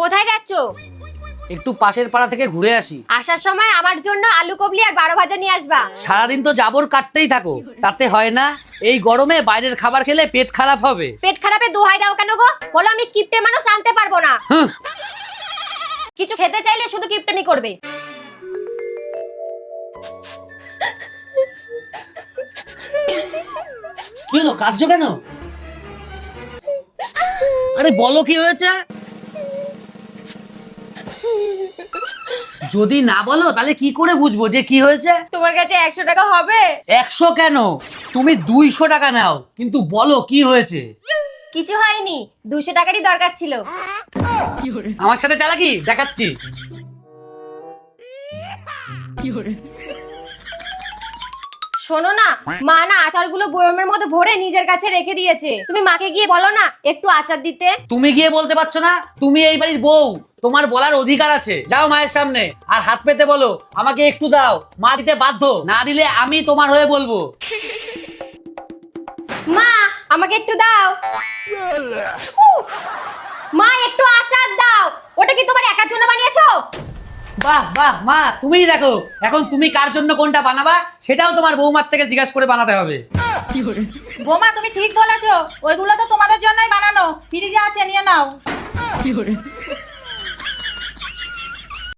কোথায় যাচ্ছ? একটু পাশের পাড়া থেকে ঘুরে আসি। আসার সময় আমার জন্য আলু কবলি আর বারো ভাজা নিয়ে আসবা। সারাদিন তো জাবর কাটতেই থাকো। তাতে হয় না এই গরমে বাইরের খাবার খেলে পেট খারাপ হবে। পেট খারাপে দোহাই দাও কেন গো? বলো আমি কিপটে মানুষ আনতে পারব না। কিছু খেতে চাইলে শুধু কিপটেমি করবে। কি হলো কাঁদছো কেন? আরে বলো কি হয়েছে? যদি না বলো তাহলে কি করে বুঝব যে কি হয়েছে? তোমার কাছে একশো টাকা হবে? একশো কেন? তুমি দুইশো টাকা নাও কিন্তু বলো কি হয়েছে? কিছু হয়নি দুশো টাকারই দরকার ছিল। আমার সাথে চালাকি? দেখাচ্ছি। শোনো না মা না আচারগুলো বয়মের মধ্যে ভরে নিজের কাছে রেখে দিয়েছে। তুমি মাকে গিয়ে বলো না একটু আচার দিতে। তুমি গিয়ে বলতে পারছ না তুমি এই বাড়ির বউ। তোমার বলার অধিকার আছে। যাও মায়ের সামনে। আর হাত পেতে বলো আমাকে একটু দাও। মা দিতে বাধ্য। না দিলে আমি তোমার হয়ে বলব। মা আমাকে একটু দাও। উফ, মা একটু আচার দাও। ওটা কি তোমার একার জন্য বানিয়েছো? বাহ বাহ মা তুমিই দেখো। এখন তুমি কার জন্য কোনটা বানাবা সেটাও তোমার বৌমার থেকে জিজ্ঞাসা করে বানাতে হবে। বোমা তুমি ঠিক বলেছ। ওইগুলো তো তোমাদের জন্যই বানানো। ফ্রিজে আছে নিয়ে নাও।